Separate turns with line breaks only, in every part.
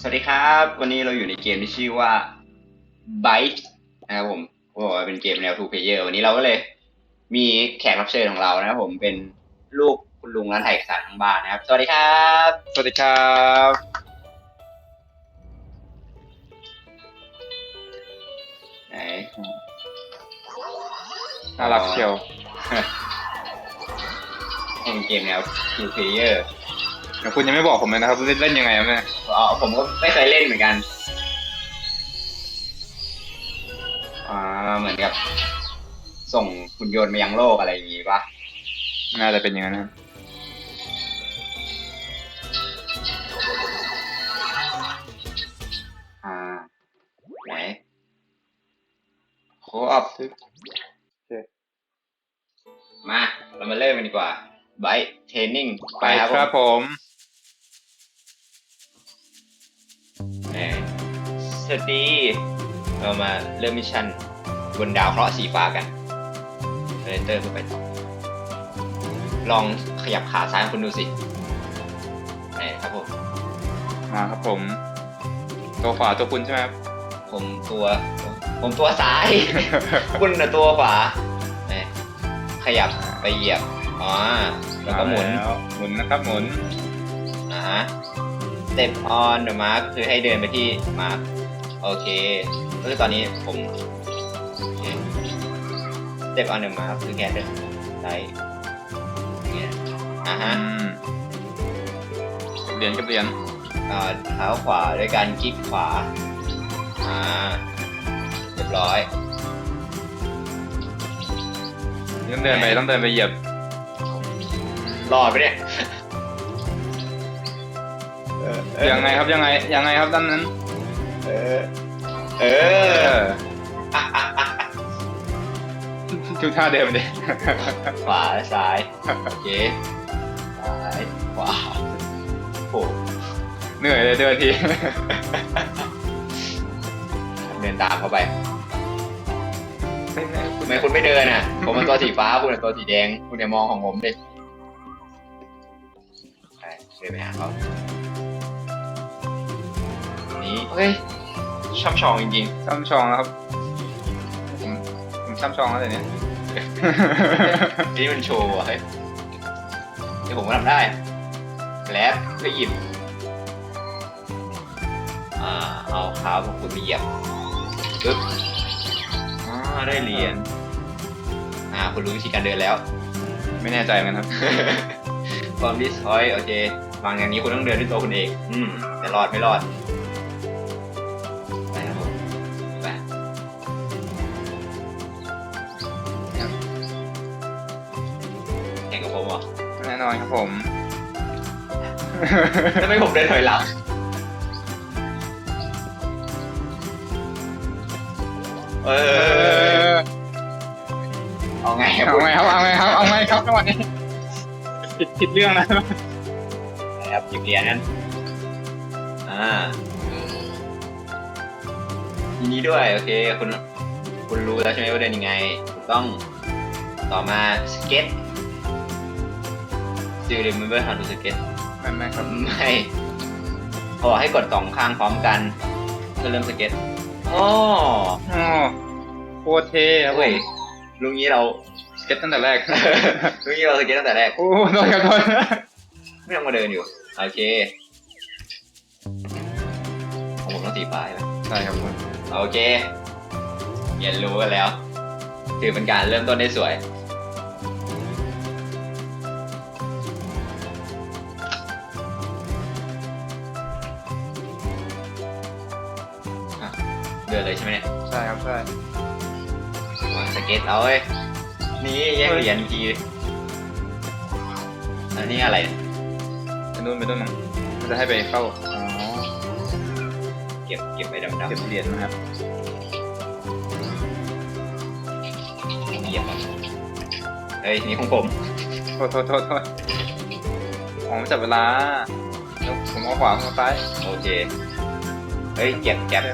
สวัสดีครับ วันนี้เราอยู่ในเกมที่ชื่อว่า Byte นะครับผมก็บอกว่าเป็นเกมแนว two player วันนี้เราก็เลย มีแขกรับเชิญของเรานะครับผมเป็นลูกคุณลุงร้านถ่ายเอกสารทั้งบ้านนะครับ สวัสดีครับ
สวัสดีครับ
ไหน
น่ารักเชียว
เป็นเกมแนว two player
เดี๋ยวคุณยังไม่บอกผมเลยนะครับเล่นเล่นยังไงครับเนี่ย
อ๋อผมก็ไม่เคยเล่นเหมือนกัน อ่า เหมือนกับ ส่งหุ่นยนต์มายังโลกอะไรอย่างงี้ปะ
น่าจะเป็นอย่างนั้นนะครับ
อ่า ไหนโคออฟมา เรามาเริ่มกันดีกว่าไบเทรนนิ่ง
ไปครับผม
แหมสวัสดี เรามาเริ่มมิชชั่นบนดาวเคราะห์สีฟ้ากันเรนเตอร์เพื่อไปต่อ ลองขยับขาซ้ายของคุณดูสิไหนครับผม
มาครับผม ตัวขวาตัวคุณใช่ไหมครับ
ผมตัว ผมตัวซ้าย คุณน่ะตัวขวาแหมขยับไปเหยียบ อ๋อ แล้วก็หมุนา
แล้วหมุนนะครับหมุน
อ่าฮะ step on the mark คือให้เดินไปที่ mark โอเคก็คือตอนนี้ผมโอเค step on the mark คือแค่เดินไลท์อย่างเงี้ยอ่า
อื
ฮะ
มเหรียญกับเหรียญ
อ่าเท้าขวาด้วยการคลิกขวา อ่า เรียบร้อย
ต้องเดินไปต้องเดินไปเหยียบ
รอดไปเนี่ย
ยังไงครับยังไงยังไงครับด้านนั้น
เออ เอ
เอ
อ
อทุกท่าเดิมดิ
ขวาซ้ายโอเคซ้ายขวาโอ้
เหนื่อยเลยเดินที
เดินตามเข้าไปทำไมคุณไม่เดินอะ ผมเป็นตัวสีฟ้าคุณเป็นตัวสีแดง คุณอย่ามองของผมดิไปเดินไปหาเขานี่ เฮ้ยช่ำชองจริง
ซ้ำชองแล้วครับ ผมผมซ้ำชองแล้วแต่เนี้ย
ๆนี่มันโชว์อะเฮ้ยเดี๋ยวผมก็ทำได้แล้วเพื่อหยิบอ่าเอาเท้าของคุณไปเหยียบปึ๊บอ่าได้เหรียญอ่าคุณรู้วิธีการเดินแล้ว
ไม่แน่ใจเหมือนกันครับ
ความดิสทอยโอเควางอย่างนี้คุณต้องเดินด้วยตัวคุณเอง อืมจะรอดไม่รอด
น่นอนครับผม
ทำไมผมเดินถอยหลังเอ
เอ
อ
อ
เอาไงครับ
เอาไงครับเอาไงครับเอาไงครับจังหวะนี้ผิดผิดเรื่องนะ
ครับหยิบเหรียญนั้น อ่าทีนี้ด้วย โอเค คุณ คุณรู้แล้วใช่ไหมว่าเดินยังไงถูกต้อง ต่อมาสเก็ต Do you remember how to skate
ไม่ไม่ครับ
ไม่ขอให้กดสองข้างพร้อมกันเพื่อเริ่มสเก็ตอ๋อ
อ๋อโคตรเท่ครับผ
เฮ้ย
ม
ลุงนี้เรา
สเก็ตตั้งแต่แรก
ลุงนี้เราสเก็ตตั้งแต่แรก
โอ้โดนครับโดน
ไม่ต้องมาเดินอยู่ โอเคของผมต้องสีฟ้าใช่ไหม
ใช่ครับผม
โอเคเรียนรู้กันแล้ว ถือเป็นการเริ่มต้นได้สวย เดินเลยใช่ไหมเนี่ย
ใช่ครับใช่
มาสเก็ตเอาเว้ยนี่แยกเหรียญอีกทีอันนี้อะไรเนี่ย
ไปนู่นไปนู่นนะมันจะให้ไปเข้าอ๋อ
เก็บเก็บไปดำๆ
เก็บเหรียญนะครับ
เหยียบก่อนเฮ้ยนี่ของผม
โทษโทษโทษโทษผมจับเวลาแล้วผมเอาขวาผมเอาซ้าย
โอเคเฮ้ยเก็บเก็บ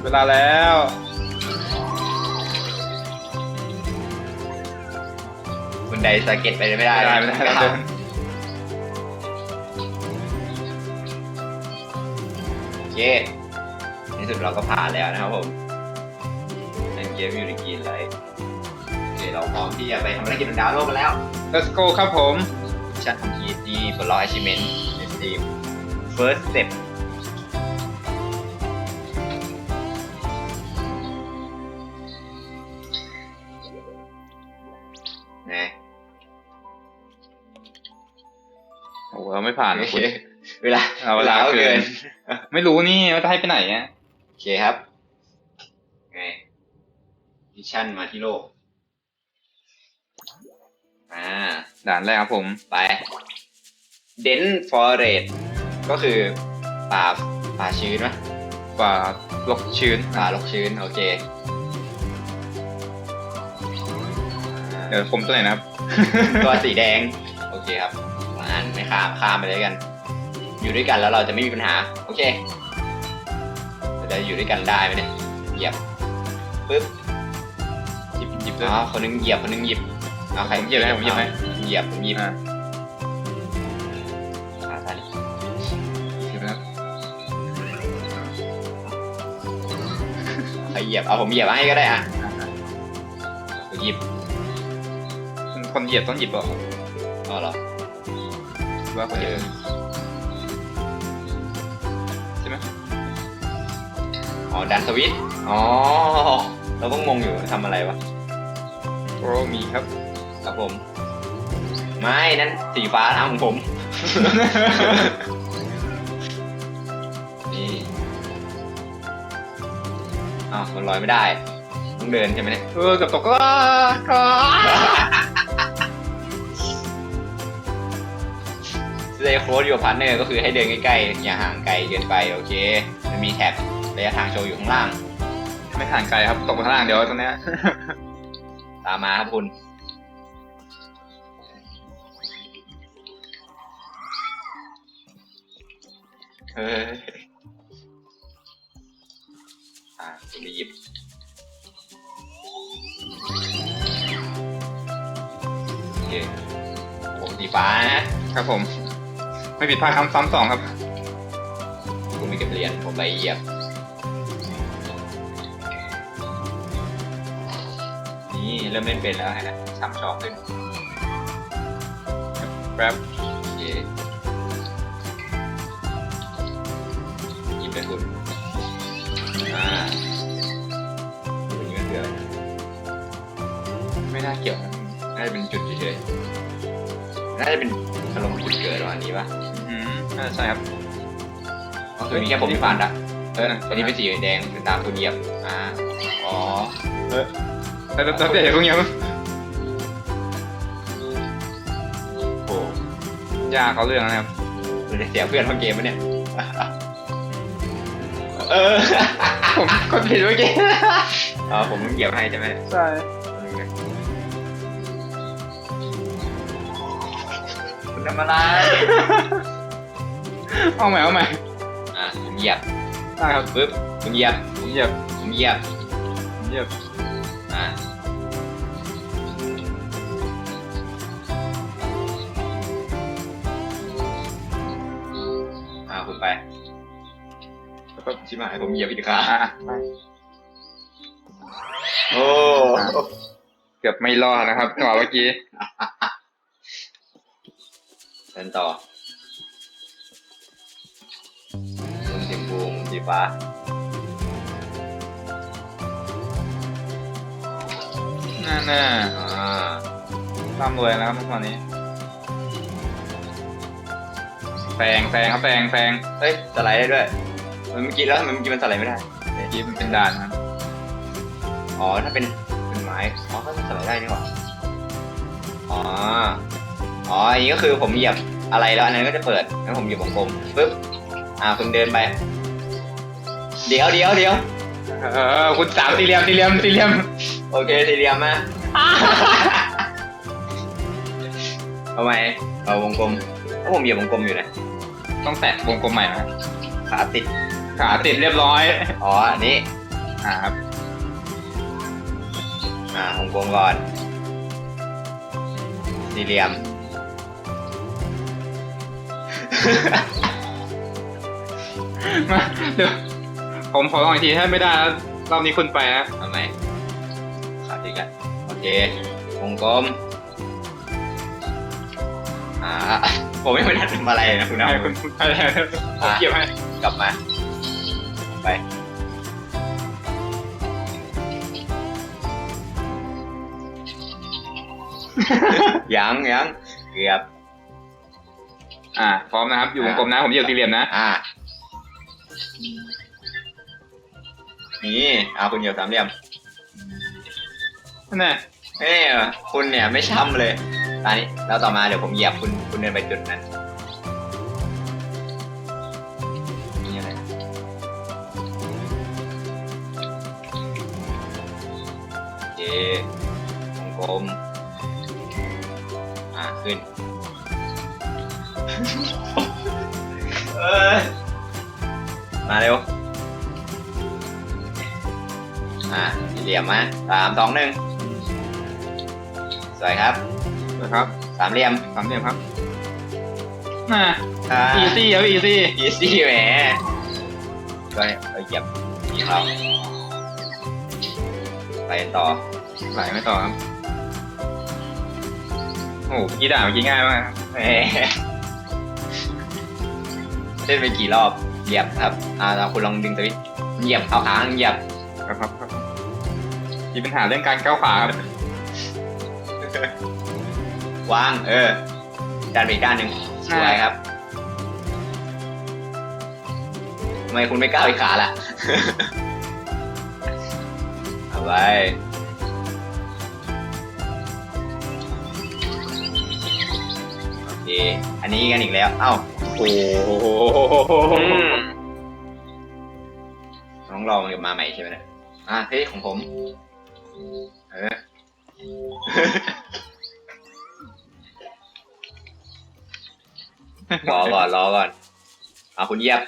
ดเวลาแล้ว
คุณไดสเก็ตไปไม่ได้
ไม่ได้ไม่ได้
ก้าว
เดิน
ในที่สุดเราก็ผ่านแล้วนะครับผมนั่นเกมอยู่ในกินเลยโอเคเราพร้อมที่จะไปทำภารกิจบนดาวโลกกันแล้ว
let's go ครับผม
ชันทำทีที่บนร้อยชิเมนในสตรีม first step
ผ่านนะคุณ
เวลา
เอาเวลาเกิน ไม่รู้นี่ว่าจะให้ไปไหนอะ
โอเคครับไงมิชชั่นมาที่โลก อ่า
ด่านแรกครับผม
ไป เดนฟอเรสก็คือป่าป่าชื้นไหม
กว่าลกชื้น
ป่ารกชื้น โอเค
เดี๋ยวผมตัวไหนนะครับ
ตัวสีแดง โอเคครับ อ่านไม่ข้ามข้ามไปเลยกัน อยู่ด้วยกันแล้วเราจะไม่มีปัญหา โอเคเราจะอยู่ด้วยกันได้ไหมเนี่ยเหยียบปึ๊บ
หยิบหยิบด้วย
อ๋อคนนึงเหยียบคนนึงหยิบเอาใคร
ผมเหยียบให้ผมเหยียบให้
เหยียบผมหยิบ
อ่า
ขาสั้น
หยิบนะครับ
ใครเหยียบเอาผมเหยียบให้ก็ได้อะผมหยิบ
คนคนเหยียบต้องหยิบเหรอ
อ๋อเหรอ
หรือว่าคนเหยียบใช่ไหม
อ๋อดันสวิตช์อ๋อ เราต้องงงอยู่ทำอะไรวะ
โอ้มีครับ
ครับผม ไม่นั่นสีฟ้าทำของผม นี่อ้าวมันลอยไม่ได้ ต้องเดินใช่ไหมเนี่ย
เออเกับตกก็
เ a y close your partner ก็คือให้เดินใกล้ๆ อย่าห่างไกลเกินไป โอเค มันมีแท็บระยะทางโชว์อยู่ข้างล่าง
ไม่ห่างไกลครับ ตกมาข้างล่างเดี๋ยวตรงเนี้ย
ตามมาครับคุณ เฮ้ย อ่าคุณไปหยิบ โอเคผมสีฟ้านะ
ครับผม ไม่ผิดพลาดคำซ้ำสองครับ
คุณไปเก็บเหรียญผมไปเหยียบนี่เริ่มเล่นเป็นแล้วฮะช้ำชอบขึ้น
แป๊บ
โอเคหยิบไปคุณอ่าคุณนี่ก็คือ
ไม่น่าเกี่ยวนะ
น่าจะเป็นจุดเฉยๆน่าจะเป็นอารมณ์จุดเกิดประมาณนี้ปะ
อืมน่าจะใช่ครับ
ก็คือมีแค่ผมที่ผ่านอะเออ
เออ
อันนี้เป็นสีแดงเป็นตามคุณเหยียบอ่าอ๋อ
แล้วแล้วแล้วเดี๋ยวพวกเนี้ย
โอ้
ยากเขาเรื่องนะครับ
เราจะเสียเพื่อนทั้งเกมปะเนี่ยเออ
ผมกดผิดเมื่อกี้
อ๋อผมเหยียบให้ใช่ไหม
ใช่
คุณทำอะไร
เอาใหม่เอาใหม่
อะผมเหยียบ
ได้ครับ
ปึ๊บคุณเหยียบ
ผมเหยียบ
ผมเหยียบ
ผมเหยียบ
อะอ่าคุณไป
แล้วก็
ชิบหายผมเหยียบอีกครั้ง
อะไป
โอ้
เกือบไม่รอดนะครับจังหวะเมื่อกี้
เดินต่อ ฟูมุมสีฟ้า
น่าน่า
อ่า
ร่ำรวยนะครับเมื่อวานนี้แซงแซงครับแซงแซง
เฮ้ยสไลด์ได้ด้วยมันเมื่อกี้แล้วทำไมเมื่อกี้มันสไลด์ไม่ได้
เมื่อกี้มันเป็นด่านนะครับ
อ๋อถ้าเป็นเป็นไม้อ๋อก็สไลด์ได้นี่หว่าอ๋ออ๋ออันนี้ก็คือผมเหยียบอะไรแล้วอันนั้นก็จะเปิดแล้วผมเหยียบวงกลมปึ๊บอ่าคุณเดินไป เดี๋ยวเดี๋ยวเดี๋ยว
เออคุณสามสี่เหลี่ยมสี่เหลี่ยมสี่เหลี่ยม
โอเคสี่เหลี่ยมมาทำไมเอาวงกลมถ้าผมเหยียบวงกลมอยู่นะ
ต้องแตะวงกลมใหม่นะ
ขาติด
ขาติดเรียบร้อย
อ๋ออันนี้
อ่าครับ
อ่าวงกลมก่อนสี่เหลี่ยม
ผมาเดี๋ยว ผมขอลองอีกทีถ้าไม่ได้แล้วรอบนี้คุณไปนะ
ทำไมขาดที่กันโอเควงกลมอ่าผมไม่ได้ทำอะไรนะคุณน้า
ให้คุณคุณไปแล้วผมเกี่ยวให้
กลับมา ไป ยังยังเกือบ
อ่าพร้อมนะครับ อยู่วงกลมนะ ผมเหยียบสี่เหลี่ยมนะ
อ่า นี่เอาคุณเหยียบสามเหลี่ยม
นั่นแน่
เอ้ยคุณเนี่ยไม่ช้ำเลยตอนนี้แล้วต่อมาเดี๋ยวผมเหยียบคุณคุณเดินไปจุดนั้นนี่อะไรโอเควงกลมอ่าขึ้นเอ้ยมาเร็ว อ่าสี่เหลี่ยมมาสามสองหนึ่งสวยครับ
นะครับ
สามเหลี่ยม
สามเหลี่ยมครับน่า
อ่า
อีซี่ครับอีซี่
อีซี่แหมก็เออเหยียบนี่เขาไปต่อ
ไหลไม่ต่อครับโอ้โหเมื่อกี้ด่าเมื่อกี้ง่ายมากครับ
แหมเล่นไปกี่รอบเหยียบครับอ่าเราคุณลองดึงสวิตช์เหยียบเอาค้างเหยียบ
ครับครับครับ มีปัญหาเรื่องการก้าวขาครับ
วาง เออดันไปอีกด้านหนึ่งสวยครับทำไมคุณไม่ก้าวอีกขาล่ะ เอาไว้โอเคอันนี้กันอีกแล้ว เอ้า
โอ้โห
น้องลองเดี๋ยวมาใหม่ใช่ไหมเนี่ยอะเฮ้ยของผมเออ รอก่อนรอก่อนเอาคุณเหยียบ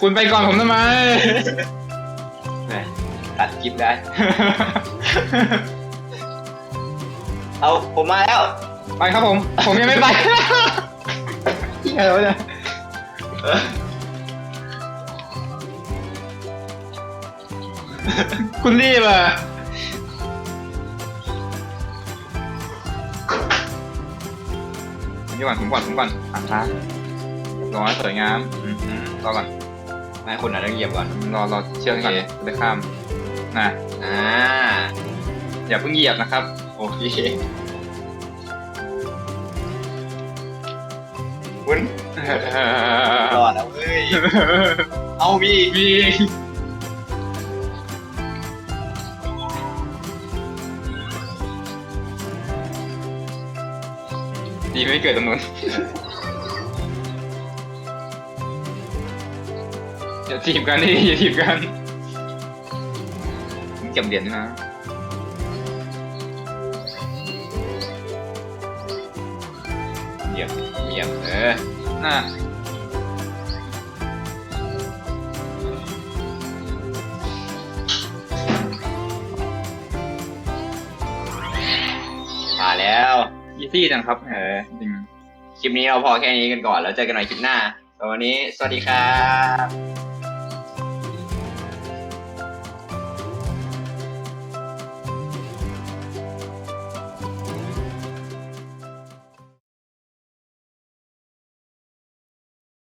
คุณไปก่อนผมทำไม
แหมตัดคลิปได้ เอาผมมาแล้ว
ไปครับผม ผมยังไม่ไปเหี้ยอะไรวะเนี่ย คุณรีบอะนี่ก่อนผมก่อนผมก่อนอะครับรอให้สวยงามอืมอืมรอก่อน
ไม่คุณอะต้องเหยียบก่อน
รอรอเชื่อมก่อน
โอเค
จะได้ข้ามนะ
อ่า
อย่าเพิ่งเหยียบนะครับ
โอเคคุณรอดแล้วเว้ย เอามี
มี ดีไม่เกิดตรงนู้นอย่าจีบกันนี่อย่าจีบกันผมเก็บเหรียญด้วยนะ
เหยียบเหยียบเออ
น่า ซี่จังครับ
เออ
จริง
คลิปนี้เราพอแค่นี้กันก่อน แล้วเจอกันใหม่คลิปหน้าสำหรับวันนี้ สวัสดีครับ